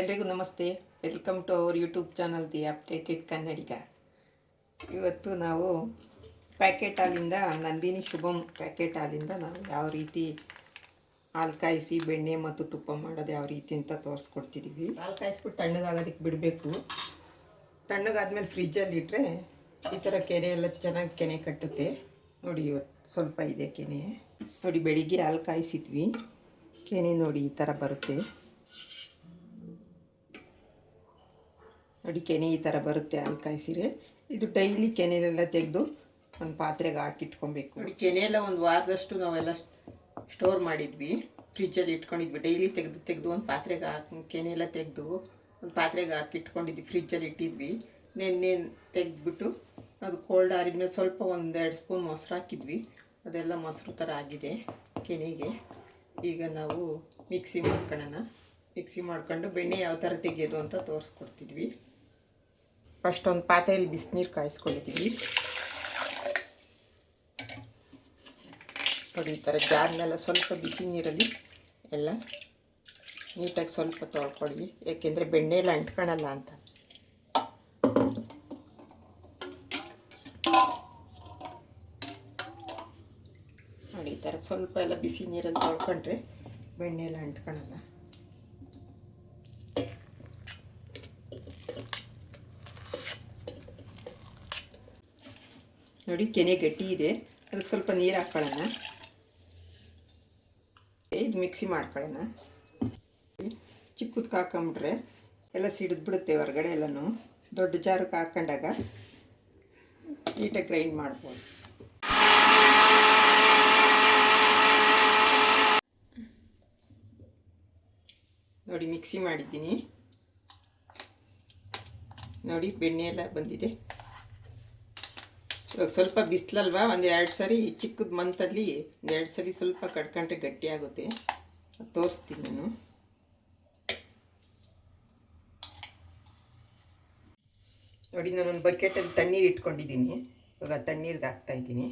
ಎಲ್ರಿಗೂ ನಮಸ್ತೆ. Welcome to our YouTube channel the updated Kannadiga ಇವತ್ತು ನಾವು ಪ್ಯಾಕೆಟ್ ಹಾಲಿಂದ, ನಂದಿನಿ ಶುಭಂ ಪ್ಯಾಕೆಟ್ ಹಾಲಿಂದ ನಾವು ಯಾವ ರೀತಿ ಹಾಲು ಕಾಯಿಸಿ, ಬೆಣ್ಣೆ ಮತ್ತು ತುಪ್ಪ ಮಾಡೋದು ಯಾವ ರೀತಿ ಅಂತ ತೋರಿಸ್ಕೊಡ್ತಿದ್ದೀವಿ ಹಾಲು ಕಾಯಿಸ್ಬಿಟ್ಟು ತಣ್ಣಗಾಗೋದಕ್ಕೆ ಬಿಡಬೇಕು. ತಣ್ಣಗಾದ್ಮೇಲೆ ಫ್ರಿಜ್ಜಲ್ಲಿ ಇಟ್ಟರೆ ಈ ಥರ ಕೆನೆ ಎಲ್ಲ ಚೆನ್ನಾಗಿ ಕೆನೆ ಕಟ್ಟುತ್ತೆ. ನೋಡಿ ಇವತ್ತು ಸ್ವಲ್ಪ ಇದೆ ಕೆನೆ. ನೋಡಿ ಬೆಳಿಗ್ಗೆ ಹಾಲು ಕಾಯಿಸಿದ್ವಿ. ಕೆನೆ ನೋಡಿ ಈ ಥರ ಬರುತ್ತೆ. ನೋಡಿ ಕೆನೆ ಈ ಥರ ಬರುತ್ತೆ ಅಲ್ಕಾಯಿ ಕಾಯಿಸಿರೆ. ಇದು ಡೈಲಿ ಕೆನೆಲೆಲ್ಲ ತೆಗೆದು ಒಂದು ಪಾತ್ರೆಗೆ ಹಾಕಿಟ್ಕೊಬೇಕು. ನೋಡಿ, ಕೆನೆ ಎಲ್ಲ ಒಂದು ವಾರದಷ್ಟು ನಾವೆಲ್ಲ ಸ್ಟೋರ್ ಮಾಡಿದ್ವಿ. ಫ್ರಿಜ್ಜಲ್ಲಿ ಇಟ್ಕೊಂಡಿದ್ವಿ. ಡೈಲಿ ತೆಗೆದು ತೆಗೆದು ಒಂದು ಪಾತ್ರೆಗೆ ಹಾಕಿ, ಕೆನೆ ಎಲ್ಲ ತೆಗೆದು ಒಂದು ಪಾತ್ರೆಗೆ ಹಾಕಿ ಇಟ್ಕೊಂಡಿದ್ವಿ ಫ್ರಿಜ್ಜಲ್ಲಿ ಇಟ್ಟಿದ್ವಿ. ನೆನ್ನೆ ತೆಗೆದ್ಬಿಟ್ಟು ಅದು ಕೋಲ್ಡ್ ಆರಿದ್ಮೇಲೆ ಸ್ವಲ್ಪ ಒಂದೆರಡು ಸ್ಪೂನ್ ಮೊಸರು ಹಾಕಿದ್ವಿ. ಅದೆಲ್ಲ ಮೊಸರು ಥರ ಆಗಿದೆ ಕೆನೆಗೆ. ಈಗ ನಾವು ಮಿಕ್ಸಿ ಮಾಡ್ಕೊಳ್ಳೋಣ ಮಿಕ್ಸಿ ಮಾಡ್ಕೊಂಡು ಬೆಣ್ಣೆ ಯಾವ ಥರ ತೆಗೆಯೋದು ಅಂತ ತೋರಿಸ್ಕೊಡ್ತಿದ್ವಿ. ಫಸ್ಟ್ ಒಂದು ಪಾತ್ರೆಯಲ್ಲಿ ಬಿಸಿನೀರು ಕಾಯಿಸ್ಕೊಂಡಿದ್ದೀವಿ ನೋಡಿ ಈ ಥರ ಜಾರ್ನೆಲ್ಲ ಸ್ವಲ್ಪ ಬಿಸಿ ನೀರಲ್ಲಿ ಎಲ್ಲ ನೀಟಾಗಿ ಸ್ವಲ್ಪ ತೊಳ್ಕೊಳ್ಳಿ ಯಾಕೆಂದರೆ ಬೆಣ್ಣೆ ಎಲ್ಲ ಅಂಟ್ಕೊಳಲ್ಲ ಅಂತ ನೋಡಿ ಈ ಥರ ಸ್ವಲ್ಪ ಎಲ್ಲ ಬಿಸಿ ನೀರಲ್ಲಿ ತೊಳ್ಕೊಂಡ್ರೆ ಬೆಣ್ಣೆ ಎಲ್ಲ ಅಂಟ್ಕೊಳಲ್ಲ ನೋಡಿ, ಕೆನೆ ಗಟ್ಟಿ ಇದೆ. ಅದಕ್ಕೆ ಸ್ವಲ್ಪ ನೀರು ಹಾಕ್ಕೊಳ್ಳೋಣ ಇದು ಮಿಕ್ಸಿ ಮಾಡ್ಕೊಳ್ಳೋಣ. ಚಿಕ್ಕದಕ್ಕೆ ಹಾಕೊಂಬಿಟ್ರೆ ಎಲ್ಲ ಸಿಡಿದು ಬಿಡುತ್ತೆ ಹೊರಗಡೆ ಎಲ್ಲನೂ. ದೊಡ್ಡ ಜಾರಕ್ಕೆ ಹಾಕೊಂಡಾಗ ನೀಟಾಗಿ ಗ್ರೈಂಡ್ ಮಾಡ್ಬೋದು. ನೋಡಿ, ಮಿಕ್ಸಿ ಮಾಡಿದ್ದೀನಿ. ನೋಡಿ, ಬೆಣ್ಣೆ ಎಲ್ಲ ಬಂದಿದೆ. ಇವಾಗ ಸ್ವಲ್ಪ ಬಿಸಿಲಲ್ವಾ? ಒಂದು ಎರಡು ಸರಿ ಚಿಕ್ಕದ ಮಂತಲ್ಲಿ ಎರಡು ಸರಿ ಸ್ವಲ್ಪ ಕಡ್ಕೊಂಡ್ರೆ ಗಟ್ಟಿ ಆಗುತ್ತೆ. ತೋರಿಸ್ತೀನಿ ನಾನು. ನೋಡಿ, ನಾನೊಂದು ಬಕೆಟಲ್ಲಿ ತಣ್ಣೀರು ಇಟ್ಕೊಂಡಿದ್ದೀನಿ. ಇವಾಗ ತಣ್ಣೀರಿಗೆ ಹಾಕ್ತಾ ಇದ್ದೀನಿ.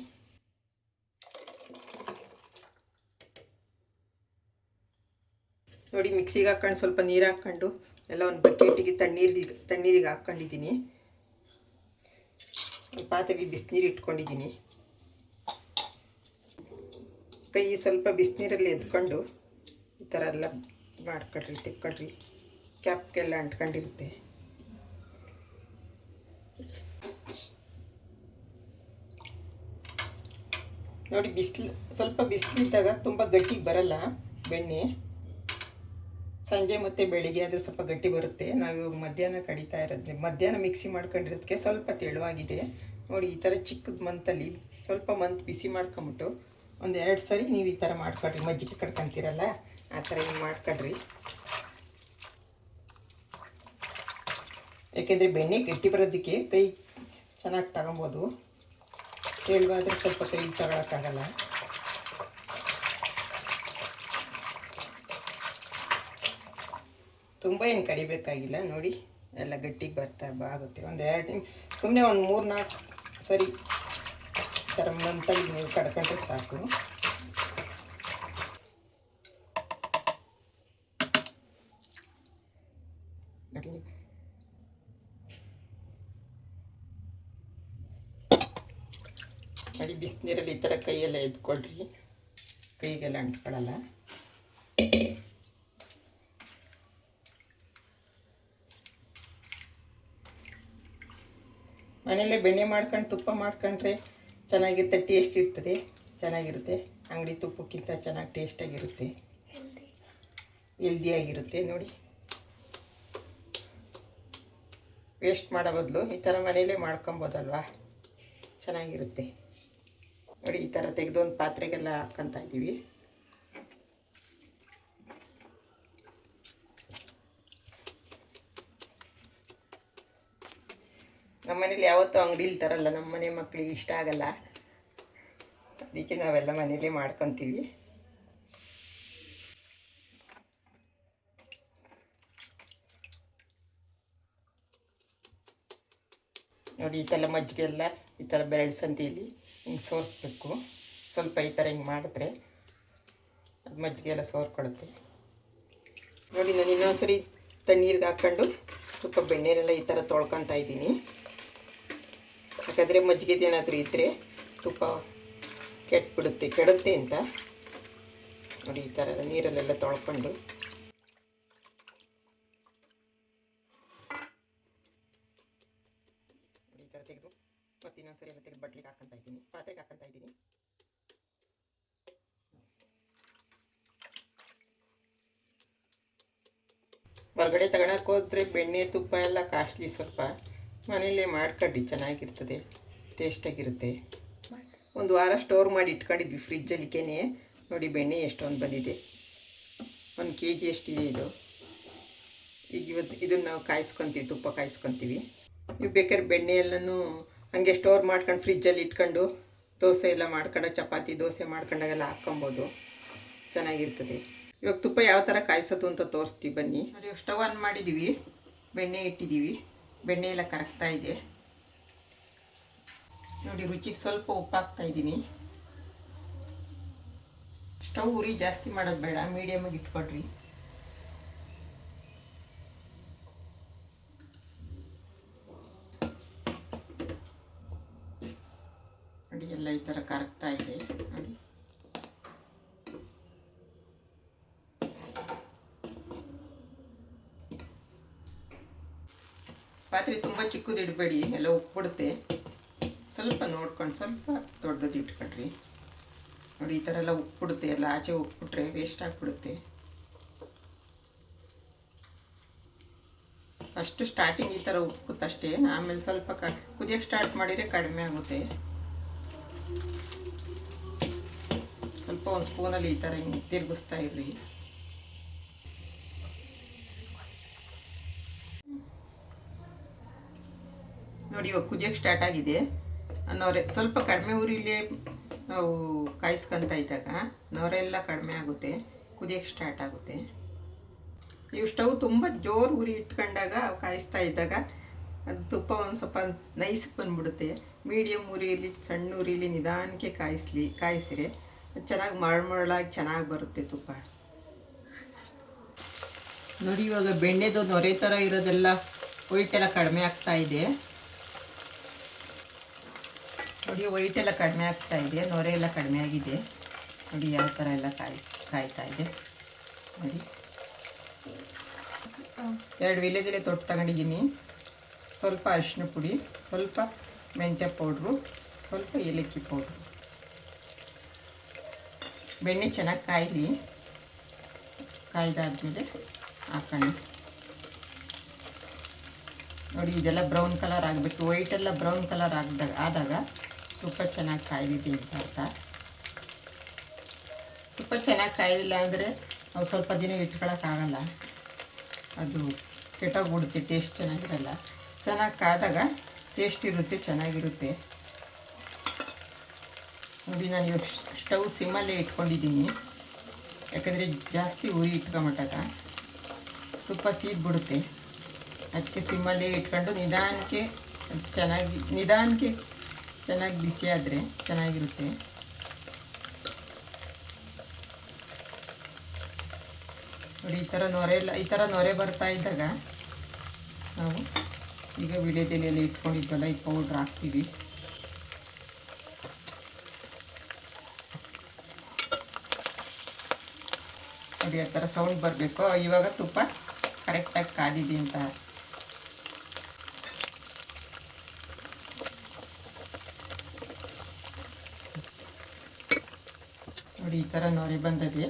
ನೋಡಿ, ಮಿಕ್ಸಿಗೆ ಹಾಕೊಂಡು ಸ್ವಲ್ಪ ನೀರು ಹಾಕ್ಕೊಂಡು ಎಲ್ಲ ಒಂದು ಬಕೆಟಿಗೆ ತಣ್ಣೀರಿಗೆ ತಣ್ಣೀರಿಗೆ ಹಾಕ್ಕೊಂಡಿದ್ದೀನಿ ಪಾತ್ರೆಗೆ ಬಿಸಿನೀರು ಇಟ್ಕೊಂಡಿದ್ದೀನಿ. ಕೈ ಸ್ವಲ್ಪ ಬಿಸಿನೀರಲ್ಲಿ ಎದ್ಕೊಂಡು ಈ ಥರ ಎಲ್ಲ ಮಾಡ್ಕೊಳ್ರಿ ತಿಕ್ಕೊಳ್ರಿ ಕ್ಯಾಪ್ಗೆಲ್ಲ ಅಂಟ್ಕೊಂಡಿರುತ್ತೆ. ನೋಡಿ ಬಿಸಿಲು, ಸ್ವಲ್ಪ ಬಿಸಿಲಿದ್ದಾಗ ತುಂಬ ಗಟ್ಟಿಗೆ ಬರಲ್ಲ ಬೆಣ್ಣೆ. ಸಂಜೆ ಮತ್ತು ಬೆಳಿಗ್ಗೆ ಅದು ಸ್ವಲ್ಪ ಗಟ್ಟಿ ಬರುತ್ತೆ. ನಾವು ಇವಾಗ ಮಧ್ಯಾಹ್ನ ಕಡಿತಾ ಇರೋದು ಮಧ್ಯಾಹ್ನ ಮಿಕ್ಸಿ ಮಾಡ್ಕೊಂಡಿರೋದಕ್ಕೆ ಸ್ವಲ್ಪ ತೆಳುವಾಗಿದೆ. ನೋಡಿ, ಈ ಥರ ಚಿಕ್ಕದ ಮಂತಲ್ಲಿ ಸ್ವಲ್ಪ ಮಂತ್ ಬಿಸಿ ಮಾಡ್ಕೊಂಬಿಟ್ಟು ಒಂದು ಎರಡು ಸರಿ ನೀವು ಈ ಥರ ಮಾಡ್ಕೊಳ್ರಿ ಮಜ್ಜಿಗೆ ಕಟ್ಕೊಂತೀರಲ್ಲ, ಆ ಥರ ಹಿಂಗೆ ಮಾಡ್ಕೊಳ್ರಿ ಯಾಕೆಂದರೆ ಬೆಣ್ಣೆ ಗಟ್ಟಿ ಬರೋದಕ್ಕೆ ಕೈ ಚೆನ್ನಾಗಿ ತಗೊಬೋದು. ತೆಳುವಾದರೆ ಸ್ವಲ್ಪ ಕೈ ತಗೊಳಕ್ಕಾಗಲ್ಲ. ತುಂಬ ಏನು ಕಡಿಬೇಕಾಗಿಲ್ಲ, ನೋಡಿ. ಎಲ್ಲ ಗಟ್ಟಿಗೆ ಬರ್ತಾ ಆಗುತ್ತೆ. ಒಂದು ಎರಡು ನಿಮ್ ಸುಮ್ಮನೆ ಒಂದು ಮೂರು ನಾಲ್ಕು ಸರಿ. ಮಂತಲ್ಲಿ ನೀವು ಕಡ್ಕೊಂಡ್ರೆ ಸಾಕು. ನೋಡಿ. ಬಿಸಿನೀರಲ್ಲಿ ಈ ಥರ ಕೈಯೆಲ್ಲ ಎದ್ಕೊಳ್ರಿ ಕೈಗೆಲ್ಲ ಅಂಟ್ಕೊಳ್ಳಲ್ಲ ಮನೆಯಲ್ಲೇ ಬೆಣ್ಣೆ ಮಾಡ್ಕೊಂಡು ತುಪ್ಪ ಮಾಡ್ಕೊಂಡ್ರೆ ಚೆನ್ನಾಗಿರುತ್ತೆ ಟೇಸ್ಟ್ ಇರ್ತದೆ. ಚೆನ್ನಾಗಿರುತ್ತೆ. ಅಂಗಡಿ ತುಪ್ಪಕ್ಕಿಂತ ಚೆನ್ನಾಗಿ ಟೇಸ್ಟಾಗಿರುತ್ತೆ ಹೆಲ್ದಿಯಾಗಿರುತ್ತೆ ನೋಡಿ. ವೇಸ್ಟ್ ಮಾಡೋ ಬದಲು ಈ ಥರ ಮನೆಯಲ್ಲೇ ಮಾಡ್ಕೊಬೋದಲ್ವಾ? ಚೆನ್ನಾಗಿರುತ್ತೆ. ನೋಡಿ ಈ ಥರ ತೆಗೆದೊಂದು ಪಾತ್ರೆಗೆಲ್ಲ ಹಾಕ್ಕೊತಾ ಇದ್ದೀವಿ. ನಮ್ಮ ಮನೇಲಿ ಯಾವತ್ತೂ ಅಂಗಡಿಲಿ ತರಲ್ಲ, ನಮ್ಮ ಮನೆ ಮಕ್ಕಳಿಗೆ ಇಷ್ಟ ಆಗಲ್ಲ. ಅದಕ್ಕೆ ನಾವೆಲ್ಲ ಮನೇಲಿ ಮಾಡ್ಕೊತೀವಿ. ನೋಡಿ, ಈ ಥರ ಮಜ್ಜಿಗೆ ಎಲ್ಲ ಈ ಥರ ಬೆರಳು ಹಿಂಗೆ ಸೋರಿಸ್ಬೇಕು. ಸ್ವಲ್ಪ ಈ ಥರ ಹಿಂಗೆ ಮಾಡಿದ್ರೆ ಅದು ಮಜ್ಜಿಗೆ ಎಲ್ಲ ಸೋರ್ಕೊಳುತ್ತೆ ನೋಡಿ, ನಾನು ಇನ್ನೊಂದ್ಸರಿ ತಣ್ಣೀರಿಗೆ ಹಾಕ್ಕೊಂಡು ಸ್ವಲ್ಪ ಬೆಣ್ಣೆನೆಲ್ಲ ಈ ಥರ ತೊಳ್ಕೊತಾ ಇದ್ದೀನಿ. ಯಾಕಂದರೆ ಮಜ್ಜಿಗೆದೇನಾದರೂ ಇದ್ದರೆ ತುಪ್ಪ ಕೆಟ್ಬಿಡುತ್ತೆ, ಕೆಡುತ್ತೆ ಅಂತ ನೋಡಿ ಈ ಥರ ನೀರಲ್ಲೆಲ್ಲ ತೊಳ್ಕೊಂಡು. ಈ ಥರ ತೆಗೆದು ಮತ್ತು ಇನ್ನೊಂದ್ಸರಿ ಎಲ್ಲ ತೆಗೆದು ಬಟ್ಲಿಗೆ ಹಾಕಂತ ಇದ್ದೀನಿ, ಪಾತ್ರೆಗೆ ಹಾಕಂತ ಇದ್ದೀನಿ. ಹೊರಗಡೆ ತಗೊಳಕ್ಕೆ ಹೋದ್ರೆ ಬೆಣ್ಣೆ ತುಪ್ಪ ಎಲ್ಲ ಕಾಸ್ಟ್ಲಿ ಸ್ವಲ್ಪ. ಮನೆಯಲ್ಲೇ ಮಾಡ್ಕೊಂಡು ಚೆನ್ನಾಗಿರ್ತದೆ, ಟೇಸ್ಟಾಗಿರುತ್ತೆ. ಒಂದು ವಾರ ಸ್ಟೋರ್ ಮಾಡಿ ಇಟ್ಕೊಂಡಿದ್ವಿ ಫ್ರಿಜ್ಜಲ್ಲಿಕೇನೆ ನೋಡಿ ಬೆಣ್ಣೆ ಎಷ್ಟೊಂದು ಬಂದಿದೆ. ಒಂದು ಕೆ ಜಿ ಎಷ್ಟಿದೆ ಇದು? ಈಗ ಇವತ್ತು ಇದನ್ನು ನಾವು ಕಾಯಿಸ್ಕೊತೀವಿ, ತುಪ್ಪ ಕಾಯಿಸ್ಕೊತೀವಿ. ನೀವು ಬೇಕಾದ್ರೆ ಬೆಣ್ಣೆ ಎಲ್ಲನೂ ಹಂಗೆ ಸ್ಟೋರ್ ಮಾಡ್ಕೊಂಡು ಫ್ರಿಜ್ಜಲ್ಲಿ ಇಟ್ಕೊಂಡು ದೋಸೆ ಎಲ್ಲ ಮಾಡ್ಕೊಂಡು, ಚಪಾತಿ, ದೋಸೆ ಮಾಡ್ಕೊಂಡಾಗೆಲ್ಲ ಹಾಕ್ಕೊಬೋದು. ಚೆನ್ನಾಗಿರ್ತದೆ. ಇವಾಗ ತುಪ್ಪ ಯಾವ ಥರ ಕಾಯಿಸೋದು ಅಂತ ತೋರಿಸ್ತೀವಿ ಬನ್ನಿ. ಅದು ಸ್ಟವ್ ಆನ್ ಮಾಡಿದ್ದೀವಿ ಬೆಣ್ಣೆ ಇಟ್ಟಿದ್ದೀವಿ ಬೆಣ್ಣೆ ಎಲ್ಲ ಕರಗ್ತಾ ಇದೆ. ನೋಡಿ, ರುಚಿಗೆ ಸ್ವಲ್ಪ ಉಪ್ಪು ಇದ್ದೀನಿ ಸ್ಟವ್ ಉರಿ ಜಾಸ್ತಿ ಮಾಡೋದು ಬೇಡ ಮೀಡಿಯಮಾಗಿ ಇಟ್ಕೊಡ್ರಿ ನೋಡಿ ಎಲ್ಲ ಈ ಥರ ಕರಗ್ತಾ ಇದೆ ನೋಡಿ ಪಾತ್ರೆ ತುಂಬ ಚಿಕ್ಕದು ಇಡಬೇಡಿ, ಎಲ್ಲ ಉಪ್ಪಿಡುತ್ತೆ. ಸ್ವಲ್ಪ ನೋಡ್ಕೊಂಡು, ಸ್ವಲ್ಪ ದೊಡ್ಡದು ಇಟ್ಕೊಳ್ರಿ. ನೋಡಿ, ಈ ಥರ ಎಲ್ಲ ಉಪ್ಪಿಡುತ್ತೆ, ಎಲ್ಲ ಆಚೆ ಉಪ್ಪಿಟ್ರೆ ವೇಸ್ಟ್ ಆಗಿಬಿಡುತ್ತೆ. ಫಸ್ಟ್ ಸ್ಟಾರ್ಟಿಂಗ್ ಈ ಥರ ಉಪ್ಪುತ್ತಷ್ಟೇ ಆಮೇಲೆ ಸ್ವಲ್ಪ ಕ ಸ್ಟಾರ್ಟ್ ಮಾಡಿದರೆ ಕಡಿಮೆ ಆಗುತ್ತೆ. ಸ್ವಲ್ಪ ಒಂದು ಸ್ಪೂನಲ್ಲಿ ಈ ಥರ ಹಿಂಗೆ ತಿರುಗಿಸ್ತಾ ಇರ್ರಿ. ನೋಡಿ, ಇವಾಗ ಕುದಿಯೋಕ್ಕೆ ಸ್ಟಾರ್ಟ್ ಆಗಿದೆ. ನೋರೆ ಸ್ವಲ್ಪ ಕಡಿಮೆ ಉರಿಲಿ ನಾವು ಕಾಯಿಸ್ಕೊಂತ ಇದ್ದಾಗ ನೋರೆ ಎಲ್ಲ ಕಡಿಮೆ ಆಗುತ್ತೆ, ಕುದಿಯೋಕ್ಕೆ ಸ್ಟಾರ್ಟ್ ಆಗುತ್ತೆ. ನೀವು ಸ್ಟವ್ ತುಂಬ ಜೋರು ಉರಿ ಇಟ್ಕೊಂಡಾಗ ಕಾಯಿಸ್ತಾ ಇದ್ದಾಗ ಅದು ತುಪ್ಪ ಒಂದು ಸ್ವಲ್ಪ ನೈಸ್ ಬಂದ್ಬಿಡುತ್ತೆ. ಮೀಡಿಯಮ್ ಉರಿಯಲ್ಲಿ ಸಣ್ಣ ಉರಿಲಿ ನಿಧಾನಕ್ಕೆ ಕಾಯಿಸ್ಲಿ, ಕಾಯಿಸಿರೆ. ಚೆನ್ನಾಗಿ ಮರಳಾಗಿ ಚೆನ್ನಾಗಿ ಬರುತ್ತೆ ತುಪ್ಪ. ನೋಡಿ, ಇವಾಗ ಬೆಣ್ಣೆದು ನೊರೆ ಥರ ಇರೋದೆಲ್ಲ ವೈಟೆಲ್ಲ ಕಡಿಮೆ ಆಗ್ತಾ ಇದೆ. ನೋಡಿ ವೈಟ್ ಎಲ್ಲ ಕಡಿಮೆ ಆಗ್ತಾ ಇದೆ, ನೊರೆ ಎಲ್ಲ ಕಡಿಮೆ ಆಗಿದೆ. ನೋಡಿ, ಯಾವ ಥರ ಎಲ್ಲ ಕಾಯಿ, ಕಾಯ್ತಾ ಇದೆ. ನೋಡಿ. ಎರಡು ವಿಲೇಜಲ್ಲೇ ತೊಟ್ಟು ತಗೊಂಡಿದ್ದೀನಿ. ಸ್ವಲ್ಪ ಅರಿಶಿನ ಪುಡಿ, ಸ್ವಲ್ಪ ಮೆಂತ್ಯ ಪೌಡ್ರು, ಸ್ವಲ್ಪ ಏಲಕ್ಕಿ ಪೌಡ್ರು. ಬೆಣ್ಣೆ ಚೆನ್ನಾಗಿ ಕಾಯಲಿ. ಕಾಯ್ದಾದ್ಮೇಲೆ ಹಾಕೋಣ. ನೋಡಿ, ಇದೆಲ್ಲ ಬ್ರೌನ್ ಕಲರ್ ಆಗಬೇಕು ವೈಟೆಲ್ಲ ಬ್ರೌನ್ ಕಲರ್ ಆಗದಾಗ ಆದಾಗ ತುಪ್ಪ ಚೆನ್ನಾಗಿ ಕಾಯ್ದಿದೆ ಅಂತ ಅರ್ಥ. ತುಪ್ಪ ಚೆನ್ನಾಗಿ ಕಾಯ್ದಿಲ್ಲ ಅಂದರೆ ನಾವು ಸ್ವಲ್ಪ ದಿನ ಇಟ್ಕೊಳಕ್ಕಾಗಲ್ಲ ಅದು ಕೆಟ್ಟೋಗ್ಬಿಡುತ್ತೆ ಟೇಸ್ಟ್ ಚೆನ್ನಾಗಿರಲ್ಲ. ಚೆನ್ನಾಗಿ ಕಾದಾಗ ಟೇಸ್ಟ್ ಇರುತ್ತೆ, ಚೆನ್ನಾಗಿರುತ್ತೆ. ನೋಡಿ, ನಾನು ಇವಾಗ ಸ್ಟವ್ ಸಿಮ್ಮಲ್ಲೇ ಇಟ್ಕೊಂಡಿದ್ದೀನಿ. ಯಾಕಂದರೆ ಜಾಸ್ತಿ ಉರಿ ಇಟ್ಕೊಂಬಿಟ್ಟಾಗ ತುಪ್ಪ ಸೀದ್ಬಿಡುತ್ತೆ ಅದಕ್ಕೆ ಸಿಮ್ಮಲ್ಲೇ ಇಟ್ಕೊಂಡು ನಿಧಾನಕ್ಕೆ ಚೆನ್ನಾಗಿ, ನಿಧಾನಕ್ಕೆ ಚೆನ್ನಾಗಿ ಬಿಸಿ ಆದರೆ ಚೆನ್ನಾಗಿರುತ್ತೆ. ನೋಡಿ, ಈ ಥರ ನೊರೆ ಇಲ್ಲ ಈ ಥರ ನೊರೆ ಬರ್ತಾ ಇದ್ದಾಗ ನಾವು ಈಗ ವಿಳೆದೆಲೆಯಲ್ಲಿ ಇಟ್ಕೊಂಡಿದ್ವಲ್ಲ, ಈ ಪೌಡ್ರ್ ಹಾಕ್ತೀವಿ. ನೋಡಿ, ಆ ಥರ ಸೌಂಡ್ ಬರಬೇಕು. ಇವಾಗ ತುಪ್ಪ ಕರೆಕ್ಟಾಗಿ ಕಾದಿದೆ ಅಂತ ನೋಡಿ ಈ ಥರ ನೋರಿ ಬಂದದೆ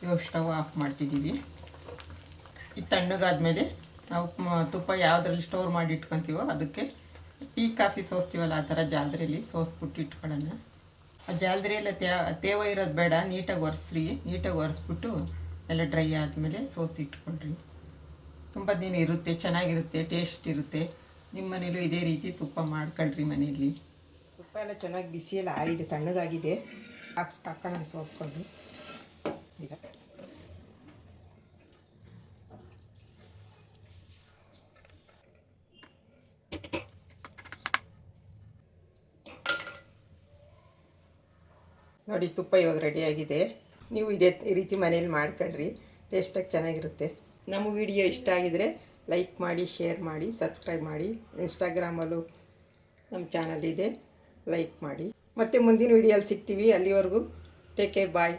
ಇವಾಗ ಸ್ಟವ್ ಆಫ್ ಮಾಡ್ತಿದ್ದೀವಿ. ಇದು ತಣ್ಣಗಾದ್ಮೇಲೆ ನಾವು ತುಪ್ಪ ಯಾವುದ್ರಲ್ಲಿ ಸ್ಟೋರ್ ಮಾಡಿ ಇಟ್ಕೊತೀವೋ ಅದಕ್ಕೆ ಟೀ, ಕಾಫಿ ಸೋಸ್ತೀವಲ್ಲ ಆ ಥರ ಜಾಲ್ದ್ರಿಯಲ್ಲಿ ಸೋಸ್ಬಿಟ್ಟು ಇಟ್ಕೊಳ್ಳೋಣ. ಆ ಜಾಲ್ದ್ರೆಯೆಲ್ಲ ತೇವ ಇರೋದು ಬೇಡ, ನೀಟಾಗಿ ಒರೆಸ್ರಿ. ನೀಟಾಗಿ ಒರೆಸ್ಬಿಟ್ಟು ಎಲ್ಲ ಡ್ರೈ ಆದಮೇಲೆ ಸೋಸಿ ಇಟ್ಕೊಳ್ರಿ. ತುಂಬ ದಿನ ಇರುತ್ತೆ, ಚೆನ್ನಾಗಿರುತ್ತೆ ಟೇಸ್ಟ್ ಇರುತ್ತೆ. ನಿಮ್ಮ ಮನೇಲೂ ಇದೇ ರೀತಿ ತುಪ್ಪ ಮಾಡ್ಕೊಳ್ರಿ ಮನೆಯಲ್ಲಿ ತುಪ್ಪ ಎಲ್ಲ ಚೆನ್ನಾಗಿ ಬಿಸಿ ಎಲ್ಲ ಆರಿದೆ, ತಣ್ಣಗಾಗಿದೆ. ಹಾಕ್ಸ್ ಹಾಕೋಣ ಸೋಸ್ಕೊಂಡು. ಈಗ. ನೋಡಿ, ತುಪ್ಪ ಇವಾಗ ರೆಡಿಯಾಗಿದೆ ನೀವು ಇದೇ ರೀತಿ ಮನೇಲಿ ಮಾಡ್ಕೊಳ್ರಿ ಟೇಸ್ಟಾಗಿ ಚೆನ್ನಾಗಿರುತ್ತೆ. ನಮ್ಮ ವಿಡಿಯೋ ಇಷ್ಟ ಆಗಿದರೆ ಲೈಕ್ ಮಾಡಿ ಶೇರ್ ಮಾಡಿ ಸಬ್ಸ್ಕ್ರೈಬ್ ಮಾಡಿ. ಇನ್ಸ್ಟಾಗ್ರಾಮಲ್ಲೂ ನಮ್ಮ ಚಾನಲ್ ಇದೆ. ಲೈಕ್ ಮಾಡಿ. ಮತ್ತು ಮುಂದಿನ ವಿಡಿಯೋಲ್ಲಿ ಸಿಗ್ತೀವಿ. ಅಲ್ಲಿವರೆಗೂ ಟೇಕ್ ಕೇರ್ ಬಾಯ್